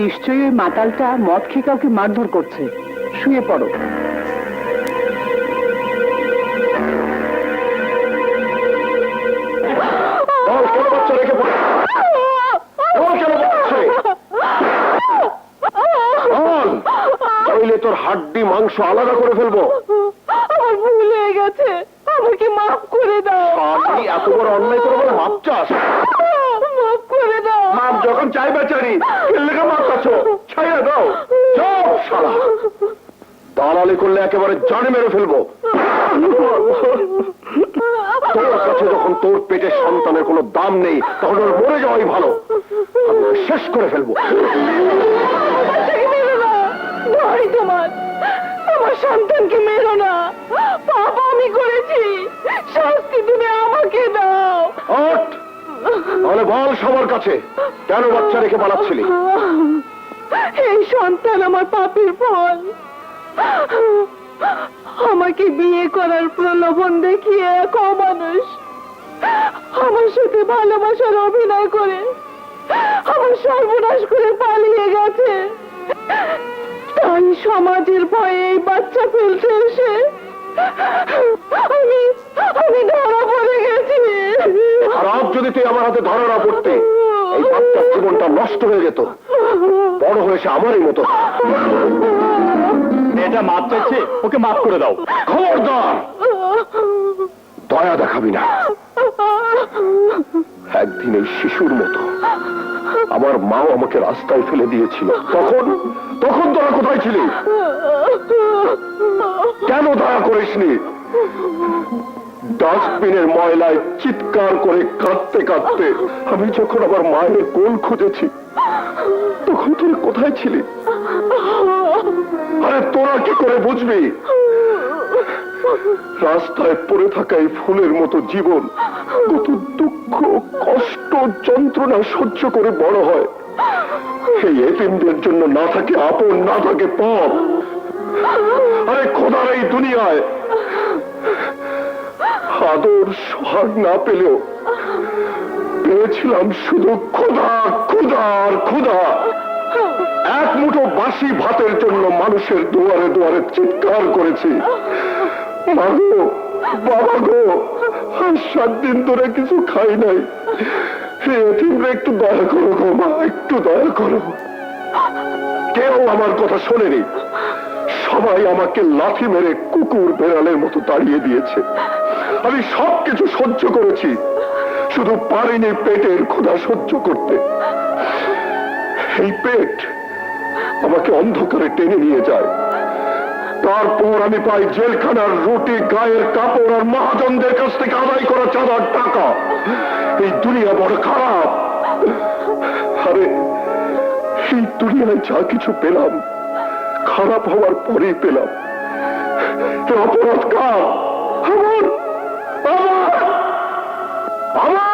নিশ্চয়ই ওই মাতালটা মদ খেয়ে কাউকে মারধর করছে। শুয়ে পড়ো। তোর হাড্ডি মাংস আলাদা করে ফেলব। আমার ভুল হয়ে গেছে। আমাকে মাফ করে দাও। আমি এত বড় অন্যায় করে বলে মাপ চাস? যখন চাই বেচারি খেললে মাপ ছাইয়া দাও। যাও শালা। দালালি করলে একেবারে জানে মেরে ফেলব। তোর কাছে যখন তোর পেটের সন্তানের কোনো দাম নেই তখন ওর মরে যাওয়াই ভালো। আমি শেষ করে ফেলব। মেরো না তোমার আমার সন্তানকে মেরো না। পাপ আমি করেছি। শাস্তি তুমি আমাকে দাও। বল সবার কাছে কেন বাচ্চা রেখে পালাচ্ছিলি। এই সন্তান আমার পাপের ফল। আমাকে বিয়ে করার প্রলোভন দেখিয়ে এক অমানুষ আমার সাথে ভালোবাসার অভিনয় করে, আমার সর্বনাশ করে পালিয়ে গেছে। তাই সমাজের ভয়ে এই বাচ্চা ফেলতে এসে আমার হাতে ধরা না পড়তে এই বাচ্চার জীবনটা নষ্ট হয়ে যেত। বড় হয়েছে আমারই মতো। এটা মাপ চাইছে ওকে মাফ করে দাও। খবরদার! দয়া দেখাবি না। একদিন এই শিশুর মতো আমার মাও আমাকে রাস্তায় ফেলে দিয়েছিল। তখন তখন তোরা কোথায় ছিলি? কেন দয়া করিসনি? ডাস্টবিনের ময়লায় চিৎকার করে কাঁদতে কাঁদতে আমি যখন আমার মায়ের কোল খুঁজেছি, তখন তুই কোথায় ছিলি? আরে তোরা কি করে বুঝবি? রাস্তায় পড়ে থাকা এই ফুলের মতো জীবন কত দুঃখ, কষ্ট, যন্ত্রণা সহ্য করে বড় হয়। এই এতিমদের জন্য না থাকে আপন, না থাকে পর আরে খোদার এই দুনিয়ায় আদর সোহাগ না পেলেও পেয়েছিলাম শুধু ক্ষুধা ক্ষুধা আর ক্ষুধা। এক মুঠো বাসি ভাতের জন্য মানুষের দুয়ারে দুয়ারে চিৎকার করেছি। সাত দিন ধরে কিছু খাই নাই। একটু দয়া করো একটু দয়া করো। কেউ আমার কথা শোনেনি। সবাই আমাকে লাথি মেরে কুকুর বেড়ালের মতো তাড়িয়ে দিয়েছে। আমি সবকিছু সহ্য করেছি। শুধু পারিনি পেটের ক্ষুধা সহ্য করতে। এই পেট আমাকে অন্ধকারে টেনে নিয়ে যায়। তারপর আমি পাই জেলখানার রুটি, গায়ের কাপড় আর মহাজনদের কাছ থেকে আদায় করা চাঁদার টাকা। এই দুনিয়া বড় খারাপ। আরে, এই দুনিয়ায় যা কিছু পেলাম, খারাপ হওয়ার পরেই পেলাম। অপরাধ কার? আমার? আমার আমার